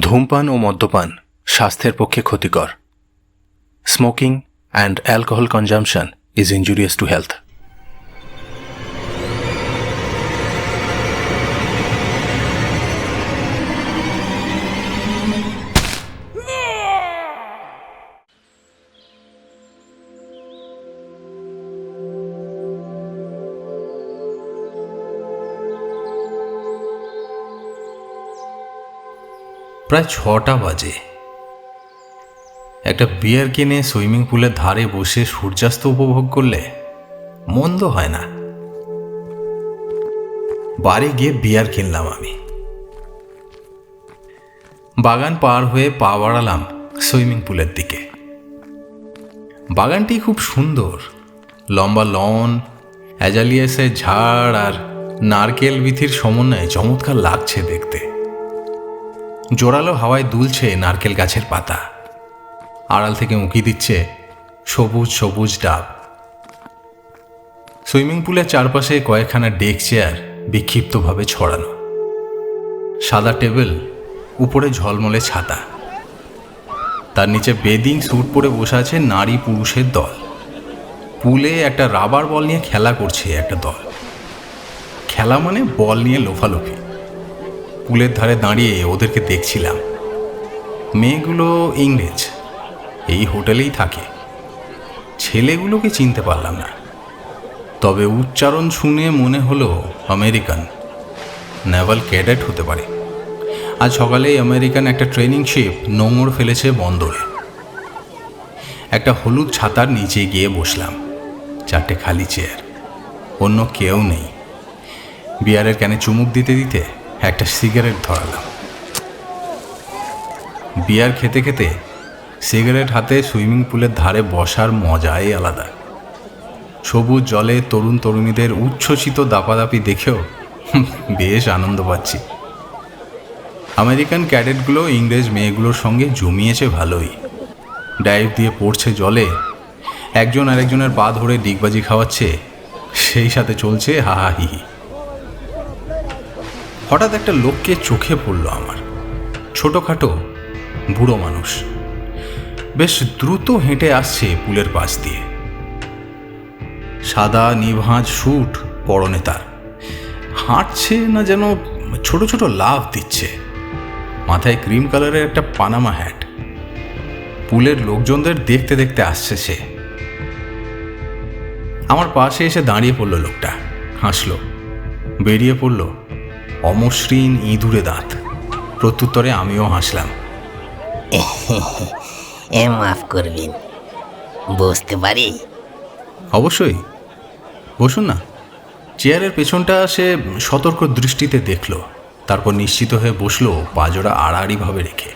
ধূমপান ও মদ্যপান স্বাস্থ্যের পক্ষে ক্ষতিকর। Smoking and alcohol consumption is injurious to health প্রায় ছটা বাজে। একটা বিয়ার কিনে সুইমিং পুলের ধারে বসে সূর্যাস্ত উপভোগ করলে মন্দ হয় না। বাড়ি গিয়ে বিয়ার কিনলাম আমি। বাগান পার হয়ে পা বাড়ালাম সুইমিং পুলের দিকে। বাগানটি খুব সুন্দর। লম্বা লন, অ্যাজালিয়াসের ঝাড় আর নারকেল বিথির সমন্বয়ে চমৎকার লাগছে দেখতে। জোরালো হাওয়ায় দুলছে নারকেল গাছের পাতা। আড়াল থেকে উঁকি দিচ্ছে সবুজ সবুজ ডাব। সুইমিং পুলের চারপাশে কয়েকখানা ডেক চেয়ার বিক্ষিপ্তভাবে ছড়ানো। সাদা টেবিল, উপরে ঝলমলে ছাতা। তার নিচে বেদিং স্যুট পরে বসে আছে নারী পুরুষের দল। পুলে একটা রাবার বল নিয়ে খেলা করছে একটা দল। খেলা মানে বল নিয়ে লোফালোফি। পুলের ধারে দাঁড়িয়ে ওদেরকে দেখছিলাম। মেয়েগুলো ইংরেজ, এই হোটেলেই থাকে। ছেলেগুলোকে চিনতে পারলাম না। তবে উচ্চারণ শুনে মনে হলো আমেরিকান, নেভাল ক্যাডেট হতে পারে। আজ সকালে আমেরিকান একটা ট্রেনিং শিপ নোংর ফেলেছে বন্দরে। একটা হলুদ ছাতার নিচে গিয়ে বসলাম, চারটে খালি চেয়ার, অন্য কেউ নেই। বিয়ারের ক্যানে চুমুক দিতে দিতে একটা সিগারেট ধরালাম। বিয়ার খেতে খেতে সিগারেট হাতে সুইমিং পুলের ধারে বসার মজাই আলাদা। সবুজ জলে তরুণ তরুণীদের উচ্ছ্বসিত দাপাদাপি দেখেও বেশ আনন্দ পাচ্ছি। আমেরিকান ক্যাডেটগুলো ইংরেজ মেয়েগুলোর সঙ্গে জমিয়েছে ভালোই। ডাইভ দিয়ে পড়ছে জলে, একজন আরেকজনের পা ধরে ডিগবাজি খাওয়াচ্ছে, সেই সাথে চলছে হাহাহিহি। হঠাৎ একটা লোককে চোখে পড়ল আমার। ছোটোখাটো বুড়ো মানুষ। বেশ দ্রুত হেঁটে আসছে পুলের পাশ দিয়ে। সাদা নিভাঁজ স্যুট পরনে তার। হাঁটছে না যেন ছোট ছোট লাভ দিচ্ছে। মাথায় ক্রিম কালারের একটা পানামা হ্যাট পুলের লোকজনদের দেখতে দেখতে আসছে সে। আমার পাশে এসে দাঁড়িয়ে পড়ল লোকটা। হাসলো। বেরিয়ে পড়ল। অমসৃণ ইঁদুরে দাঁত। প্রত্যুত্তরে আমিও হাসলাম। এ মাফ করবেন। বুঝতে পারি? অবশ্যই। বসুন না। চেয়ারের পেছনটা সে সতর্ক দৃষ্টিতে দেখল। তারপর নিশ্চিত হয়ে বসল পাজোড়া আড়াআড়িভাবে রেখে।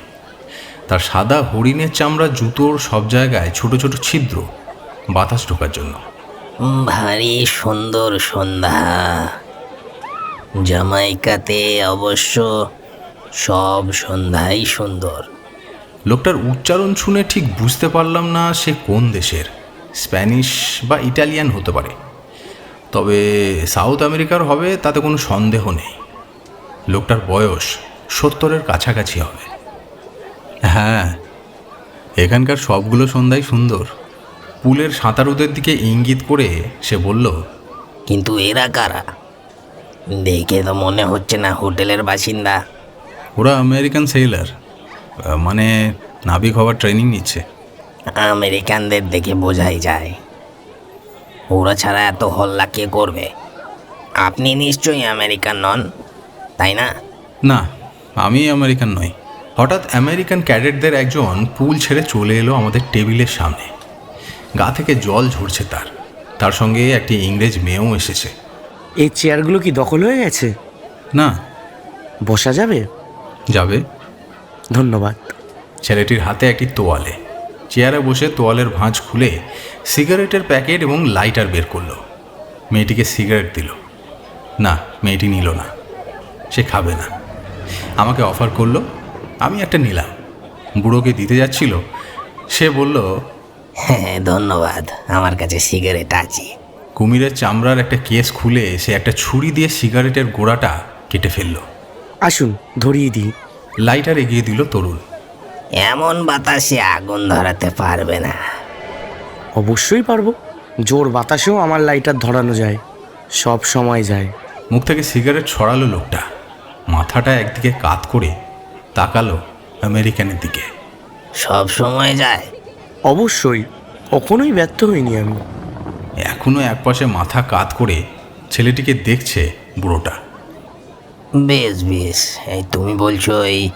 তার সাদা হরিণের চামড়া জুতোর সব জায়গায় ছোট ছোট ছিদ্র বাতাস ঢোকার জন্য। ভারী সুন্দর সন্ধ্যা। জামাইকাতে অবশ্য সব সন্ধ্যাই সুন্দর। লোকটার উচ্চারণ শুনে ঠিক বুঝতে পারলাম না সে কোন দেশের। স্প্যানিশ বা ইটালিয়ান হতে পারে। তবে সাউথ আমেরিকার হবে তাতে কোনো সন্দেহ নেই। লোকটার বয়স সত্তরের কাছাকাছি হবে। হ্যাঁ এখানকার সবগুলো সন্ধ্যাই সুন্দর। পুলের সাঁতারুদের দিকে ইঙ্গিত করে সে বলল কিন্তু এরা কারা? দেখে তো মনে হচ্ছে না হোটেলের বাসিন্দা। ওরা আমেরিকান সেলার মানে নাবিক হওয়ার ট্রেনিং নিচ্ছে। আমেরিকানদের দেখে বোঝাই যায়। ওরা ছাড়া এত হল্লা কে করবে? আপনি নিশ্চয়ই আমেরিকান নন তাই না? না আমি আমেরিকান নই। হঠাৎ আমেরিকান ক্যাডেটদের একজন পুল ছেড়ে চলে এলো আমাদের টেবিলের সামনে। গা থেকে জল ঝরছে তার। তার সঙ্গে একটি ইংরেজ মেয়েও এসেছে। এই চেয়ারগুলো কি দখল হয়ে গেছে? না। বসা যাবে? যাবে। ধন্যবাদ। ছেলেটির হাতে একটি তোয়ালে। চেয়ারে বসে তোয়ালের ভাঁজ খুলে সিগারেটের প্যাকেট এবং লাইটার বের করল। মেয়েটিকে সিগারেট দিল। না মেয়েটি নিল না। সে খাবে না। আমাকে অফার করল আমি একটা নিলাম। বুড়োকে দিতে যাচ্ছিল সে বলল হ্যাঁ ধন্যবাদ। আমার কাছে সিগারেট আছে। কুমিরের চামড়ার একটা কেস খুলে সে একটা ছুরি দিয়ে সিগারেটের গোড়াটা কেটে ফেলল। আসুন ধরিয়ে দিই। লাইটার এগিয়ে দিল তরুণ। এমন বাতাসে আগুন ধরাতে পারবে না। অবশ্যই পারব। জোর বাতাসেও আমার লাইটার ধরানো যায়। সব সময় যায়। মুখ থেকে সিগারেট ছড়ালো লোকটা। মাথাটা একদিকে কাত করে তাকালো আমেরিকানের দিকে। সব সময় যায়। অবশ্যই। কখনোই ব্যর্থ হইনি আমি। এখনও একপাশে মাথা কাত করে ছেলেটিকে দেখছে বুড়োটা। বেশ বেশ। এই তুমি বলছো এই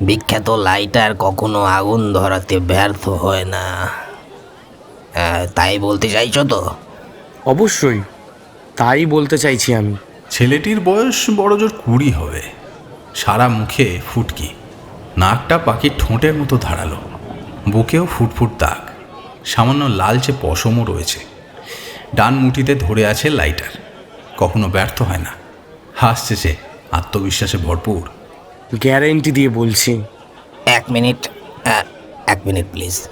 বিখ্যাত লাইটার কখনো আগুন ধরাতে ব্যর্থ হয় না। তাই বলতে চাইছো তো? অবশ্যই তাই বলতে চাইছি আমি। ছেলেটির বয়স বড় জোর কুড়ি হবে। সারা মুখে ফুটকি। নাকটা পাখির ঠোঁটের মতো ধারালো। বুকেও ফুটফুট দাগ। সামান্য লালচে পশমও রয়েছে। ডান মুঠিতে ধরে আছে লাইটার। কখনো ব্যর্থ হয় না। হাসছে সে আত্মবিশ্বাসে ভরপুর। গ্যারেন্টি দিয়ে বলছি। এক মিনিট এক মিনিট প্লিজ।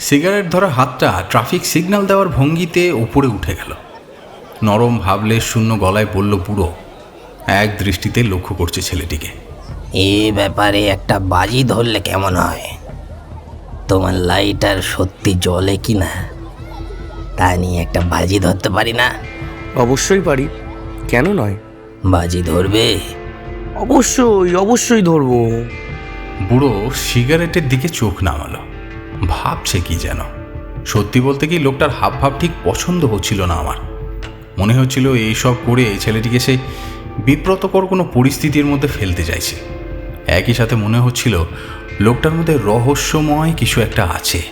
সিগারেট ধরা হাতটা ট্রাফিক সিগন্যাল দেওয়ার ভঙ্গিতে উপরে উঠে গেল। নরম ভাবলে শূন্য গলায় বলল বুড়ো এক দৃষ্টিতে লক্ষ্য করছে ছেলেটিকে। এ ব্যাপারে একটা বাজি ধরলে কেমন হয়? তোমার লাইটার সত্যি জ্বলে কি না তা নিয়ে একটা বাজি ধরতে পারি না। অবশ্যই পারি। কেন নয়? বাজি ধরবে? অবশ্যই অবশ্যই ধরবো। বুড়ো সিগারেটের দিকে চোখ নামালো। ভাবছে কি যেন? সত্যি বলতে কি লোকটার হাব ভাব ঠিক পছন্দ হচ্ছিল না আমার। মনে হচ্ছিল এইসব করে এই ছেলেটিকে সে বিব্রতকর কোনো পরিস্থিতির মধ্যে ফেলতে চাইছে। একই সাথে মনে হচ্ছিল লোকটার মধ্যে রহস্যময় কিছু একটা আছে।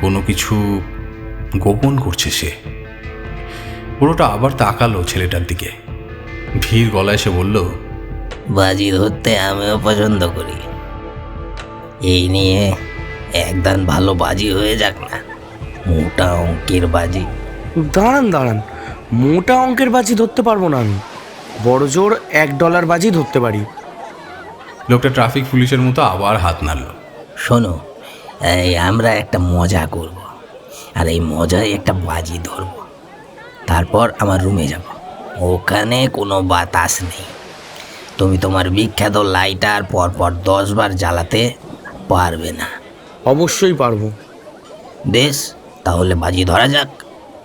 কোনো কিছু গোপন করছে সে। পুরোটা আবার তাকালো ছেলেটার দিকে। ধীর গলায় সে বলল বাজি ধরতে আমিও পছন্দ করি। এই নিয়ে একদান ভালো বাজি হয়ে যাক না। মোটা অঙ্কের বাজি। দাঁড়ান দাঁড়ান। মোটা অঙ্কের বাজি ধরতে পারব না আমি। বড় জোর এক ডলার বাজি ধরতে পারি। লোকটা ট্রাফিক পুলিশের মতো আবার হাত নাড়ল। শোনো এই আমরা একটা মজা করব। আর এই মজায় একটা বাজি ধরব। তারপর আমার রুমে যাব। ওখানে কোনো বাতাস নেই। তুমি তোমার বিখ্যাত লাইটার পরপর দশবার জ্বালাতে পারবে না। অবশ্যই পারব। বেশ তাহলে বাজি ধরা যাক।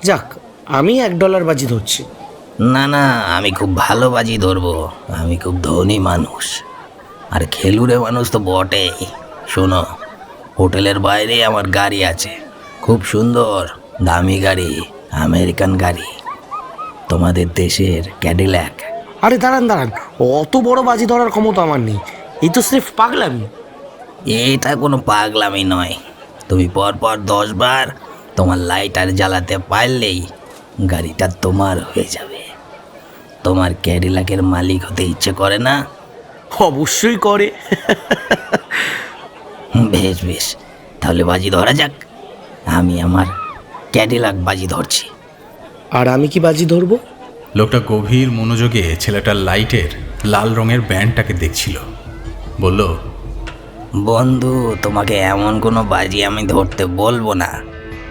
যাক আমি এক ডলার বাজি ধরছি। না না আমি খুব ভালো বাজি ধরবো। আমি খুব ধনী মানুষ। আর খেলুড়ে মানুষ তো বটেই। শোনো হোটেলের বাইরে আমার গাড়ি আছে। খুব সুন্দর দামি গাড়ি আমেরিকান গাড়ি। তোমাদের দেশের ক্যাডিল্যাক আরে দাঁড়ান দাঁড়ান অত বড় বাজি ধরার ক্ষমতা আমার নেই। এই তো স্রেফ পাগলামি। এটা কোনো পাগলামি নয়। তুমি পরপর দশ বার তোমার লাইটার জ্বালাতে পারলেই গাড়িটা তোমার হয়ে যাবে। তোমার ক্যাডিলাকের মালিক হতে ইচ্ছে করে না? অবশ্যই করে। বেশ বেশ। তাহলে বাজি ধরা যাক। আমি আমার ক্যাডিলাক বাজি ধরছি। আর আমি কি বাজি ধরবো? লোকটা গভীর মনোযোগে ছেলেটার লাইটের লাল রঙের ব্যান্ডটাকে দেখছিল। বলল বন্ধু তোমাকে এমন কোনো বাজি আমি ধরতে বলব না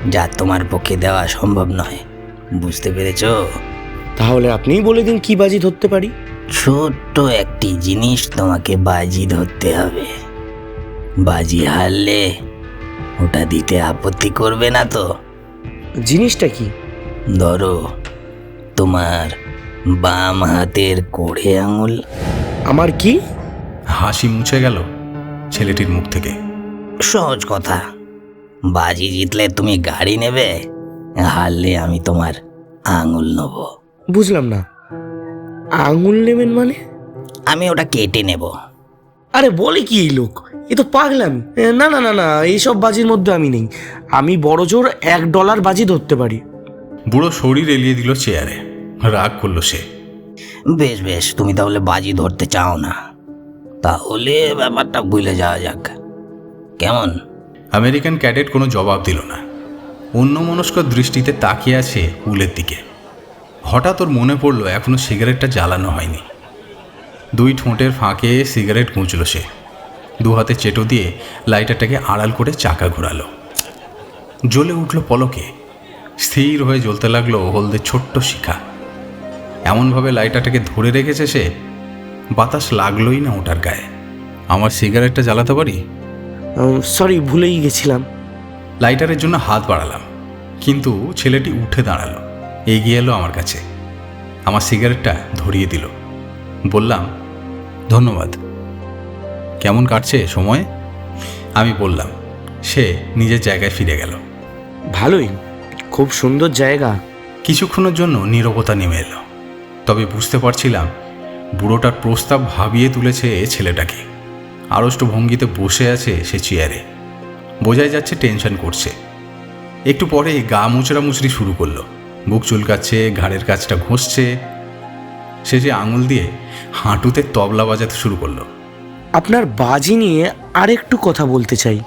যা তোমার পক্ষে দেওয়া সম্ভব নয়। বুঝতে পেরেছ? তাহলে আপনিই বলে দিন কি বাজি ধরতে পারি। ছোট্ট একটি জিনিস তোমাকে বাজি ধরতে হবে। বাজি হারলে ওটা দিতে আপত্তি করবে না তো। জিনিসটা কি? ধরো তোমার বাম হাতের কোড়ে আঙুল। আমার কি? হাসি মুছে গেল ছেলেটির মুখ থেকে। সহজ কথা। বাজি জিতলে তুমি গাড়ি নেবে হারলে আমি তোমার আঙুল নেব। বুঝলাম না। আঙুল নেবেন মানে? আমি ওটা কেটে নেব। আরে বলে কি এই লোক? এ তো পাগলাম। না না না না এইসব বাজির মধ্যে আমি নেই। আমি বড় জোর এক ডলার বাজি ধরতে পারি। বুড়ো শরীর এলিয়ে দিল চেয়ারে। রাগ করল সে। বেশ বেশ তুমি তাহলে বাজি ধরতে চাও না। তাহলে ব্যাপারটা ভুলে যাওয়া যাক। কেমন? আমেরিকান ক্যাডেট কোনো জবাব দিল না। অন্য মনস্ক দৃষ্টিতে তাকিয়ে আছে উলের দিকে। হঠাৎ ওর মনে পড়ল এখনও সিগারেটটা জ্বালানো হয়নি। দুই ঠোঁটের ফাঁকে সিগারেট গুঁজল সে। দু হাতে চেটো দিয়ে লাইটারটাকে আড়াল করে চাকা ঘোরালো। জ্বলে উঠল পলকে। স্থির হয়ে জ্বলতে লাগল হলদে ছোট্ট শিখা। এমনভাবে লাইটারটাকে ধরে রেখেছে সে বাতাস লাগলোই না ওটার গায়ে। আমার সিগারেটটা জ্বালাতে পারি? সরি ভুলেই গেছিলাম। লাইটারের জন্য হাত বাড়ালাম কিন্তু ছেলেটি উঠে দাঁড়াল এগিয়ে এলো আমার কাছে। আমার সিগারেটটা ধরিয়ে দিল। বললাম ধন্যবাদ। কেমন কাটছে সময়? আমি বললাম সে নিজের জায়গায় ফিরে গেল। ভালোই খুব সুন্দর জায়গা। কিছুক্ষণের জন্য নীরবতা নেমে এলো। তবে বুঝতে পারছিলাম বুড়োটার প্রস্তাব ভাবিয়ে তুলেছে এ ছেলেটাকে। আড়ষ্ট ভঙ্গিতে বসে আছে সে চেয়ারে। বোঝাই যাচ্ছে টেনশন করছে। একটু পরে গা মুচড়া মুচড়ি শুরু করল। বুক চুলকাচ্ছে ঘাড়ের কাছটা ঘষছে। সে যে আঙুল দিয়ে হাঁটুতে তবলা বাজাতে শুরু করল। আপনার বাজি নিয়ে আরেকটু কথা বলতে চাই।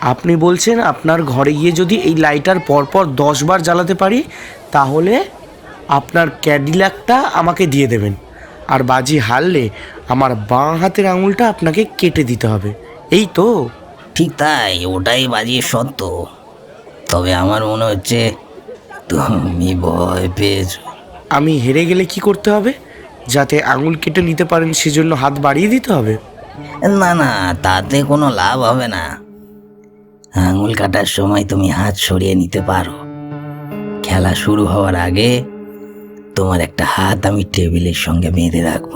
আপনি বলছেন আপনার ঘরে গিয়ে যদি এই লাইটার পরপর দশ বার জ্বালাতে পারি তাহলে আপনার ক্যাডিল্যাকটা আমাকে দিয়ে দেবেন। আর বাজি হারলে আমার বাঁ হাতের আঙুলটা আপনাকে কেটে দিতে হবে। এই তো। ঠিক তাই ওটাই বাজিয়ে সত্য। তবে আমার মনে হচ্ছে তুমি ভয় পেয়েছ। আমি হেরে গেলে কি করতে হবে? যাতে আঙুল কেটে নিতে পারেন সেজন্য হাত বাড়িয়ে দিতে হবে। না না তাতে কোনো লাভ হবে না। আঙুল কাটার সময় তুমি হাত সরিয়ে নিতে পারো। খেলা শুরু হওয়ার আগে তোমার একটা হাত আমি টেবিলের সঙ্গে বেঁধে রাখব।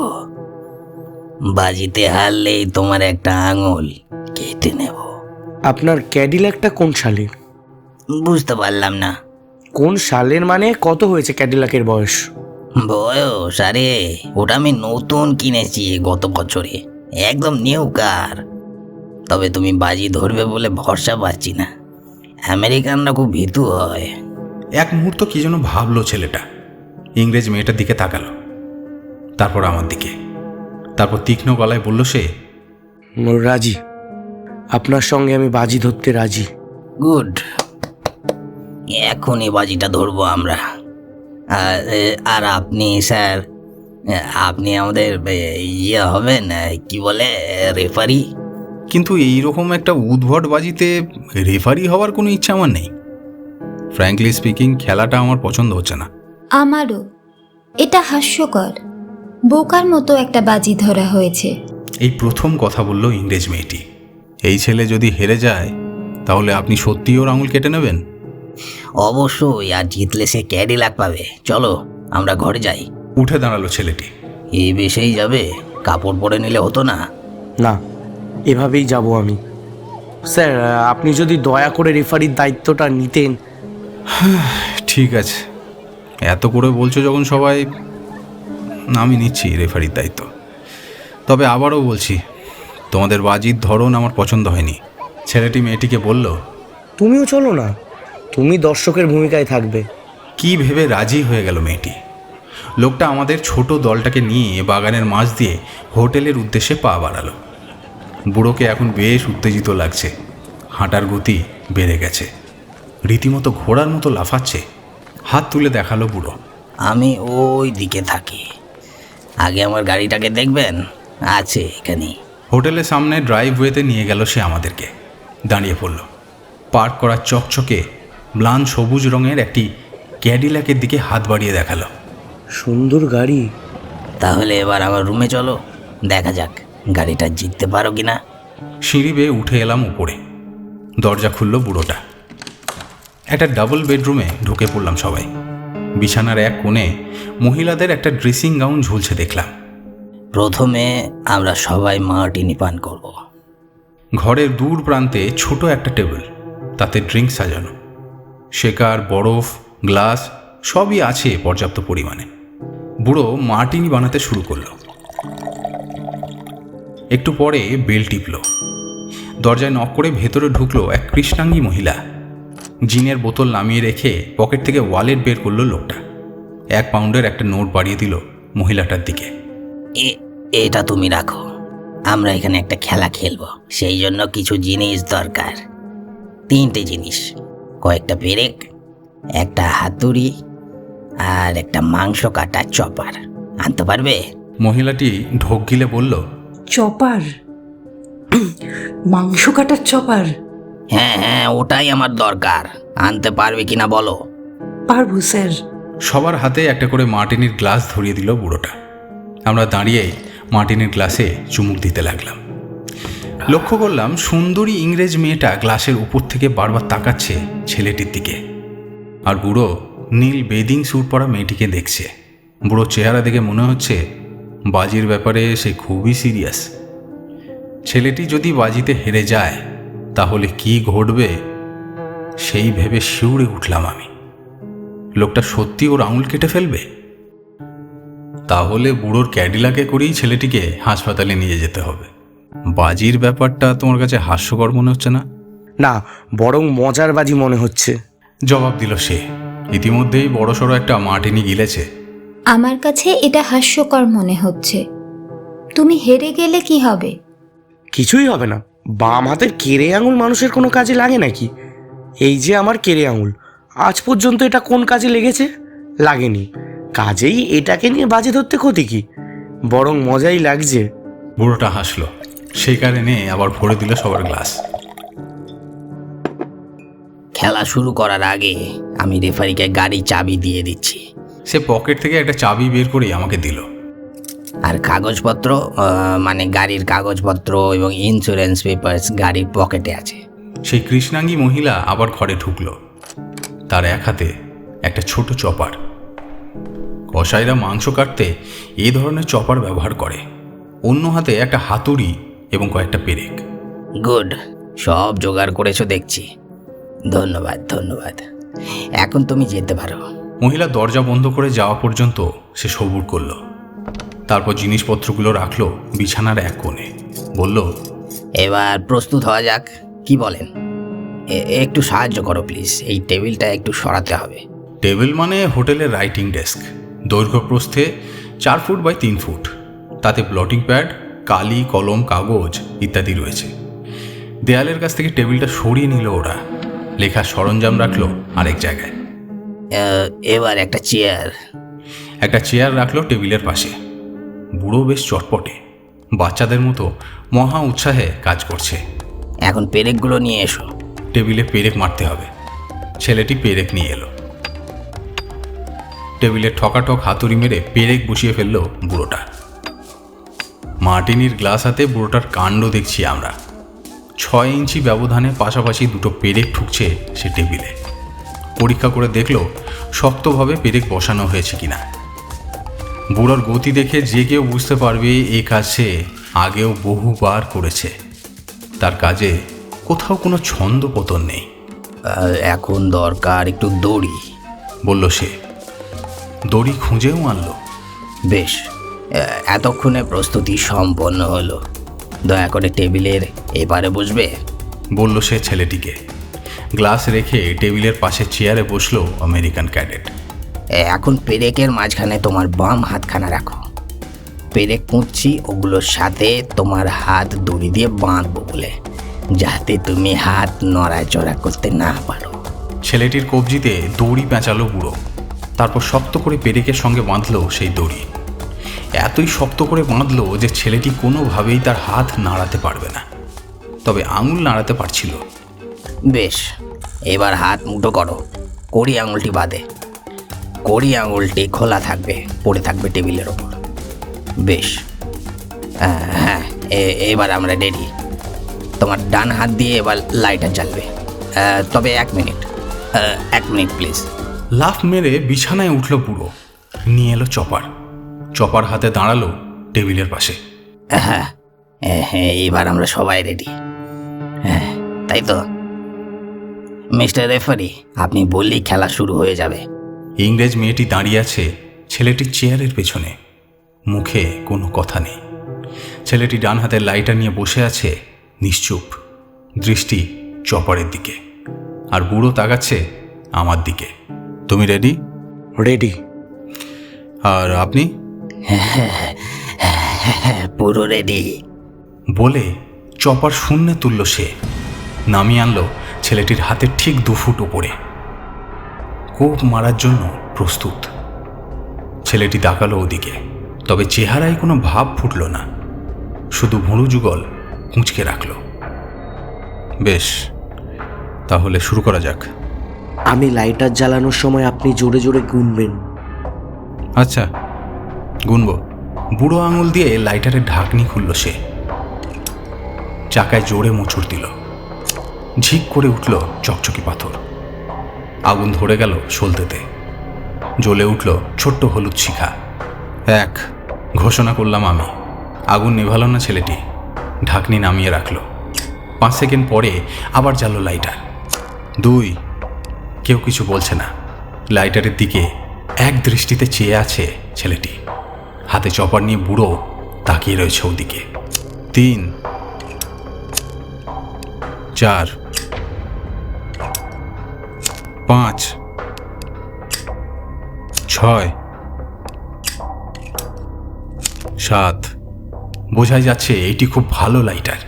বাজিতে হারলেই তোমার একটা আঙুল কেটে নেব। আপনার ক্যাডিল্যাকটা কোন সালের বুঝতে পারলাম না। কোন সালের মানে কত হয়েছে ক্যাডিল্যাকের বয়স? বয়স আরে ওটা আমি নতুন কিনেছি গত বছরে। একদম নিউ কার তবে তুমি বাজি ধরবে বলে ভরসা পাচ্ছি না। আমেরিকানরা খুব ভীতু হয়। এক মুহূর্ত কি যেন ভাবলো ছেলেটা। ইংরেজ মেয়েটার দিকে তাকালো। তারপর আমার দিকে। তারপর তীক্ষ্ণ গলায় বলল সে রাজি। আপনার সঙ্গে আমি বাজি ধরতে রাজি। গুড এখনই বাজিটা ধরবো আমরা। আর আর আপনি স্যার আপনি আমাদের ইয়ে হবেন কি বলে রেফারি? কিন্তু এই রকম একটা উদ্ভট বাজিতে রেফারি হওয়ার কোনো ইচ্ছা আমার নেই। ফ্র্যাঙ্কলি স্পিকিং খেলাটা আমার পছন্দ হচ্ছে না। আমারও। এটা হাস্যকর। বোকার মতো একটা বাজি ধরা হয়েছে। এই প্রথম কথা বলল ইংরেজ মেয়েটি। এই ছেলে যদি হেরে যায় তাহলে আপনি সত্যিই ওর আঙুল কেটে নেবেন? অবশ্যই আর জিতলে সে ক্যাডিলাক পাবে। চলো আমরা ঘরে যাই। উঠে দাঁড়াল ছেলেটি। এই বেশেই যাবে? কাপড় পরে নিলে হতো না? না এভাবেই যাব আমি। স্যার আপনি যদি দয়া করে রেফারির দায়িত্বটা নিতেন। ঠিক আছে। এত করে বলছো যখন সবাই আমি নিচ্ছি রেফারির দায়িত্ব। তবে আবারও বলছি তোমাদের বাজির ধরন আমার পছন্দ হয়নি। ছেলেটি মেয়েটিকে বলল তুমিও চলো না। তুমি দর্শকের ভূমিকায় থাকবে। কি ভেবে রাজি হয়ে গেল মেয়েটি? লোকটা আমাদের ছোট দলটাকে নিয়ে বাগানের মাঝ দিয়ে হোটেলের উদ্দেশ্যে পা বাড়ালো। বুড়োকে এখন বেশ উত্তেজিত লাগছে। হাঁটার গতি বেড়ে গেছে। রীতিমতো ঘোড়ার মতো লাফাচ্ছে। হাত তুলে দেখাল বুড়ো। আমি ওই দিকে থাকি। আগে আমার গাড়িটাকে দেখবেন? আছে এখানে হোটেলের সামনে ড্রাইভওয়েতে নিয়ে গেল সে আমাদেরকে। দাঁড়িয়ে পড়ল। পার্ক করা চকচকে ম্লান সবুজ রঙের একটি ক্যাডিল্যাকের দিকে হাত বাড়িয়ে দেখাল। সুন্দর গাড়ি। তাহলে এবার আমার রুমে চলো দেখা যাক গাড়িটা জিততে পারো কিনা। সিঁড়ি বেয়ে উঠে এলাম উপরে। দরজা খুলল বুড়োটা। একটা ডাবল বেডরুমে ঢুকে পড়লাম সবাই। বিছানার এক কোণে মহিলাদের একটা ড্রেসিং গাউন ঝুলছে দেখলাম। প্রথমে আমরা সবাই মার্টিনি পান করব। ঘরের দূর প্রান্তে ছোট একটা টেবিল তাতে ড্রিঙ্ক সাজানো। শেকার, বরফ, গ্লাস সবই আছে পর্যাপ্ত পরিমাণে। বুড়ো মার্টিনি বানাতে শুরু করল। একটু পরে বেল টিপল। দরজায় নক করে ভেতরে ঢুকলো এক কৃষ্ণাঙ্গী মহিলা। জিনের বোতল নামিয়ে রেখে পকেট থেকে ওয়ালেট বের করল লোকটা। এক পাউন্ডের একটা নোট বাড়িয়ে দিল মহিলাটার দিকে। এটা তুমি রাখো। আমরা এখানে একটা খেলা খেলব। সেই জন্য কিছু জিনিস দরকার। তিনটে জিনিস। কয়েকটা পেরেক একটা হাতুড়ি আর একটা মাংস কাটার চপার। আনতে পারবে? মহিলাটি ঢোক গিলে বলল চপার? মাংস কাটার চপার? হ্যাঁ হ্যাঁ ওটাই আমার দরকার। আনতে পারবে কিনা বলো? পারব স্যার। সবার হাতে একটা করে মার্টিনির গ্লাস ধরিয়ে দিল বুড়োটা। আমরা দাঁড়িয়ে মার্টিনির গ্লাসে চুমুক দিতে লাগলাম। লক্ষ্য করলাম সুন্দরী ইংরেজ মেয়েটা গ্লাসের উপর থেকে বারবার তাকাচ্ছে ছেলেটির দিকে। আর বুড়ো নীল বেদিং স্যুট পরা মেয়েটিকে দেখছে। বুড়ো চেহারা দেখে মনে হচ্ছে বাজির ব্যাপারে সে খুবই সিরিয়াস। ছেলেটি যদি বাজিতে হেরে যায়, তাহলে কি ঘটবে সেই ভেবে শিউরে উঠলাম আমি। লোকটা সত্যি ওর আঙুল কেটে ফেলবে? তাহলে বুড়োর ক্যাডিলাকে করেই ছেলেটিকে হাসপাতালে নিয়ে যেতে হবে। বাজির ব্যাপারটা তোমার কাছে হাস্যকর মনে হচ্ছে না? না বরং মজার বাজি মনে হচ্ছে। জবাব দিল সে। ইতিমধ্যেই বড়সড় একটা মাটিনি গিলেছে। আমার কাছে এটা হাস্যকর মনে হচ্ছে। তুমি হেরে গেলে কি হবে? কিছুই হবে না। বাম হাতের কেড়ে আঙুল মানুষের কোনো কাজে লাগে নাকি? এই যে আমার কেড়ে আঙুল আজ পর্যন্ত এটা কোন কাজে লেগেছে? লাগেনি। কাজেই এটাকে নিয়ে বাজে ধরতে ক্ষতি কি? বরং মজাই লাগছে। বুড়োটা হাসলো। সেই কারণে আবার ভরে দিল সবার গ্লাস। খেলা শুরু করার আগে আমি রেফারিকে গাড়ি চাবি দিয়ে দিচ্ছি। সে পকেট থেকে একটা চাবি বের করে আমাকে দিল। আর কাগজপত্র মানে গাড়ির কাগজপত্র এবং ইন্স্যুরেন্স পেপার্স গাড়ির পকেটে আছে। সেই কৃষ্ণাঙ্গী মহিলা আবার ঘরে ঢুকলো। তার এক হাতে একটা ছোট চপার। কসাইরা মাংস কাটতে এ ধরনের চপার ব্যবহার করে। অন্য হাতে একটা হাতুড়ি এবং কয়েকটা পেরেক। গুড সব জোগাড় করেছ দেখছি। ধন্যবাদ ধন্যবাদ। এখন তুমি যেতে পারো। মহিলা দরজা বন্ধ করে যাওয়া পর্যন্ত সে সবুর করল। তারপর জিনিসপত্রগুলো রাখল বিছানার এক কোণে। বলল এবার প্রস্তুত হওয়া যাক কি বলেন? একটু সাহায্য করো প্লিজ এই টেবিলটা একটু সরাতে হবে। টেবিল মানে হোটেলের রাইটিং ডেস্ক। দৈর্ঘ্য প্রস্থে চার ফুট বাই তিন ফুট। তাতে ব্লটিং প্যাড কালি কলম কাগজ ইত্যাদি রয়েছে। দেয়ালের কাছ থেকে টেবিলটা সরিয়ে নিল ওরা। লেখার সরঞ্জাম রাখল আরেক জায়গায়। এবার একটা চেয়ার। একটা চেয়ার রাখল টেবিলের পাশে। বুড়ো বেশ চটপটে। বাচ্চাদের মতো মহা উৎসাহে কাজ করছে। এখন পেরেকগুলো নিয়ে এসো। টেবিলে পেরেক মারতে হবে। ছেলেটি পেরেক নিয়ে এলো। টেবিলে ঠকাঠক হাতুড়ি মেরে পেরেক বসিয়ে ফেলল বুড়োটা। মার্টিনির গ্লাস হাতে বুড়োটার কাণ্ড দেখছি আমরা। ছয় ইঞ্চি ব্যবধানে পাশাপাশি দুটো পেরেক ঠুকছে সে টেবিলে। পরীক্ষা করে দেখল শক্তভাবে পেরেক বসানো হয়েছে কিনা। বুড়োর গতি দেখে যে কেউ বুঝতে পারবে এই কাজ সে আগেও বহুবার করেছে। তার কাজে কোথাও কোনো ছন্দ পতন নেই। এখন দরকার একটু দড়ি। বলল সে। দড়ি খুঁজেও আনলো। বেশ এতক্ষণে প্রস্তুতি সম্পন্ন হলো। দয়া করে টেবিলের এবারে বসবে। বলল সে ছেলেটিকে। গ্লাস রেখে টেবিলের পাশে চেয়ারে বসল আমেরিকান ক্যাডেট। এখন পেরেকের মাঝখানে তোমার বাম হাতখানা রাখো। পেরেক কুঁচি ওগুলোর সাথে তোমার হাত দড়ি দিয়ে বাঁধবো বলে যাতে তুমি হাত নড়াচড়া করতে না পারো। ছেলেটির কবজিতে দড়ি পেঁচালো বুড়ো। তারপর শক্ত করে পেরেকের সঙ্গে বাঁধলো সেই দড়ি। এতই শক্ত করে বাঁধলো যে ছেলেটি কোনোভাবেই তার হাত নাড়াতে পারবে না। তবে আঙুল নাড়াতে পারছিল। বেশ এবার হাত মুঠো করো। কড়ি আঙুলটি বাদে। কড়ি আঙুলটি খোলা থাকবে পড়ে থাকবে টেবিলের ওপর। বেশ। হ্যাঁ এবার আমরা রেডি তোমার ডান হাত দিয়ে এবার লাইটার জ্বালবে। তবে এক মিনিট এক মিনিট প্লিজ লাফ মেরে বিছানায় উঠল পুরো। নিয়ে এলো চপার। চপার হাতে দাঁড়াল টেবিলের পাশে। হ্যাঁ হ্যাঁ, হ্যাঁ এবার আমরা সবাই রেডি হ্যাঁ তাই তো? মিস্টার রেফারি আপনি বললেই খেলা শুরু হয়ে যাবে। ইংরেজ মেয়েটি দাঁড়িয়ে আছে ছেলেটির চেয়ারের পেছনে। মুখে কোনো কথা নেই। ছেলেটি ডান হাতে লাইটার নিয়ে বসে আছে নিশ্চুপ। দৃষ্টি চপারের দিকে। আর বুড়ো তাকাচ্ছে আমার দিকে। তুমি রেডি রেডি আর আপনি? পুরো রেডি বলে চপার শূন্যে তুলল সে। নামিয়ে আনলো ছেলেটির হাতের ঠিক দু ফুট ওপরে কোপ মারার জন্য প্রস্তুত। ছেলেটি তাকালো ওদিকে তবে চেহারায় কোনো ভাব ফুটল না। শুধু ভুঁড়ু যুগল কুঁচকে রাখল। বেশ তাহলে শুরু করা যাক। আমি লাইটার জ্বালানোর সময় আপনি জোরে জোরে গুনবেন। আচ্ছা গুনব। বুড়ো আঙুল দিয়ে লাইটারের ঢাকনি খুলল সে। চাকায় জোরে মোচড় দিল। ঝিক করে উঠল চকচকি পাথর। আগুন ধরে গেল সলতেতে। জ্বলে উঠল ছোট্ট হলুদ শিখা। এক, ঘোষণা করলাম আমি। আগুন নেভালো না ছেলেটি? ঢাকনি নামিয়ে রাখল। পাঁচ সেকেন্ড পরে আবার জ্বালো লাইটার। দুই, কেউ কিছু বলছে না। লাইটারের দিকে এক দৃষ্টিতে চেয়ে আছে ছেলেটি। হাতে চপার নিয়ে বুড়ো তাকিয়ে রয়েছে ওদিকে। তিন, চার, পাঁচ, ছয়, সাত। বোঝাই যাচ্ছে এটি খুব ভালো লাইটার।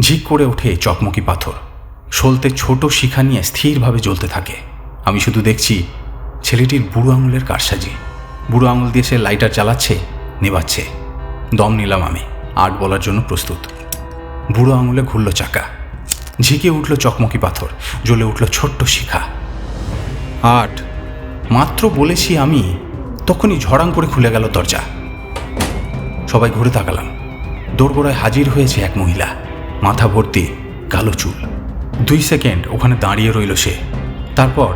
ঝিক করে ওঠে চকমকি পাথর। সলতে ছোট শিখা নিয়ে স্থিরভাবে জ্বলতে থাকে। আমি শুধু দেখছি ছেলেটির বুড়ো আঙুলের কারসাজি। বুড়ো আঙুল দিয়ে সে লাইটার চালাচ্ছে নেবাচ্ছে দম নিলাম আমি, আট বলার জন্য প্রস্তুত। বুড়ো আঙুলে ঘুরল চাকা। ঝিকে উঠল চকমকি পাথর, জ্বলে উঠল ছোট্ট শিখা। আট। মাত্র বলেছি আমি, তখনই ঝড়াং করে খুলে গেল দরজা। সবাই ঘুরে তাকালাম। দোরগোড়ায় হাজির হয়েছে এক মহিলা। মাথা ভর্তি, কালো চুল। দুই সেকেন্ড, ওখানে দাঁড়িয়ে রইল সে। তারপর,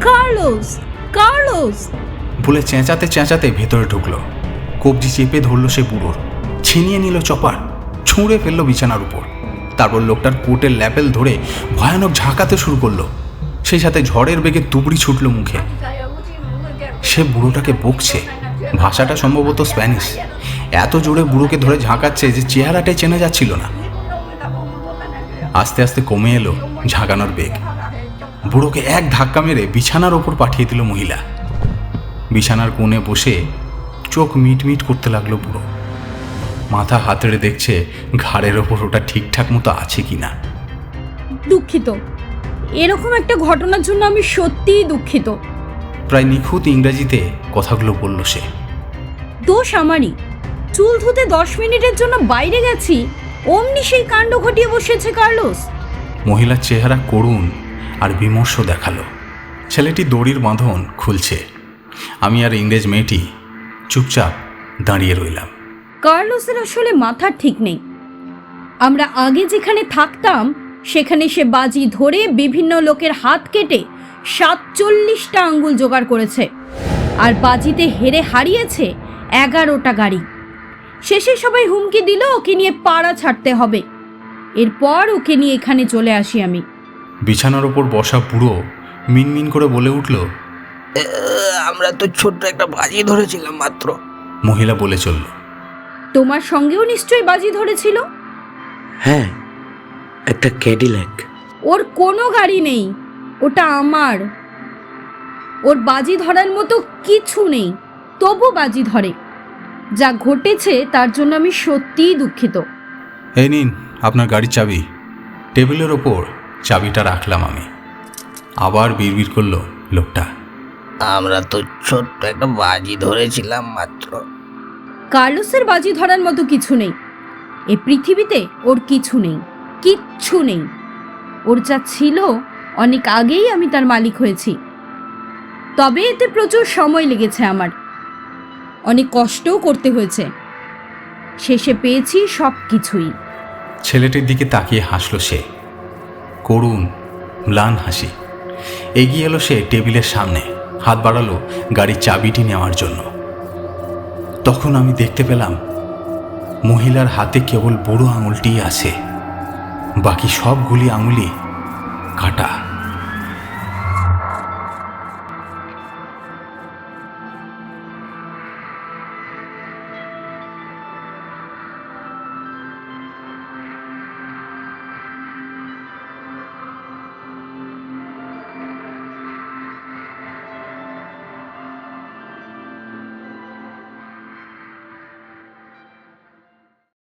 কার্লোস কার্লোস! বলে চেঁচাতে চেঁচাতে ভেতরে ঢুকলো। কবজি চেপে ধরলো সে বুড়োর। ছিনিয়ে নিল চপার। ছুঁড়ে ফেলল বিছানার উপর। তারপর লোকটার কোটের ল্যাপেল ধরে ভয়ানক ঝাঁকাতে শুরু করল। সেই সাথে ঝড়ের বেগে তুবড়ি ছুটলো মুখে। সে বুড়োটাকে বকছে। ভাষাটা সম্ভবত স্প্যানিশ। এত জোরে বুড়োকে ধরে ঝাঁকাচ্ছে যে চেহারাটাই চেনা যাচ্ছিল না। আস্তে আস্তে কমে এলো ঝাঁকানোর বেগ। বুড়োকে এক ধাক্কা মেরে বিছানার ওপর পাঠিয়ে দিল মহিলা। বিছানার কোণে বসে চোখ মিট মিট করতে লাগল বুড়ো। মাথা হাতড়ে দেখছে ঘাড়ের ওপর ওটা ঠিকঠাক মতো আছে কি না দুঃখিত। এরকম একটা ঘটনার জন্য আমি সত্যিই দুঃখিত। প্রায় নিখুঁত ইংরেজিতে কথাগুলো বলল সে। দোষ আমারই। চুল ধুতে দশ মিনিটের জন্য বাইরে গেছি অমনি সেই কাণ্ড ঘটিয়ে বসেছে কার্লোস। মহিলার চেহারা করুণ আর বিমর্ষ দেখাল। ছেলেটি দড়ির বাঁধন খুলছে। আমি আর ইংরেজ মেয়েটি চুপচাপ দাঁড়িয়ে রইলাম। কার্লোসের আসলে মাথা ঠিক নেই। আমরা আগে যেখানে থাকতাম সেখানে সে বাজি ধরে বিভিন্ন লোকের হাত কেটে সাতচল্লিশটা আঙ্গুল জোগাড় করেছে আর বাজিতে হেরে হারিয়েছে এগারোটা গাড়ি। শেষে সবাই হুমকি দিল ওকে নিয়ে পাড়া ছাড়তে হবে। এরপর ওকে নিয়ে এখানে চলে আসি আমি। বিছানার ওপর বসা বুড়ো মিনমিন করে বলে উঠল আমরা তো ছোট্ট একটা বাজি ধরেছিলাম মাত্র। মহিলা বলে চলল তোমার সঙ্গেও নিশ্চয়ই বাজি ধরেছিল? হ্যাঁ একটা ক্যাডিল্যাক ওর কোনো গাড়ি নেই ওটা আমার। ওর বাজি ধরার মতো কিছু নেই তবু বাজি ধরে। যা ঘটেছে তার জন্য আমি সত্যিই দুঃখিত। এই নিন আপনার গাড়ির চাবি। টেবিলের ওপর চাবিটা রাখলাম আমি। আবার বিড়বিড় করল লোকটা। আমরা তো ছোট্ট একটা বাজি ধরেছিলাম মাত্র। কার্লোসের বাজি ধরার মতো কিছু নেই। এ পৃথিবীতে ওর কিছু নেই কিচ্ছু নেই। ওর যা ছিল অনেক আগেই আমি তার মালিক হয়েছি। তবে এতে প্রচুর সময় লেগেছে আমার। অনেক কষ্টও করতে হয়েছে। শেষে পেয়েছি সব কিছুই ছেলেটির দিকে তাকিয়ে হাসল সে। করুণ ম্লান হাসি। এগিয়ে এলো সে টেবিলের সামনে। হাত বাড়ালো, গাড়ির চাবিটি নেওয়ার জন্য। তখন আমি দেখতে পেলাম, মহিলার হাতে কেবল বুড়ো আঙুলটিই আছে। বাকি সবগুলি আঙুলি কাটা।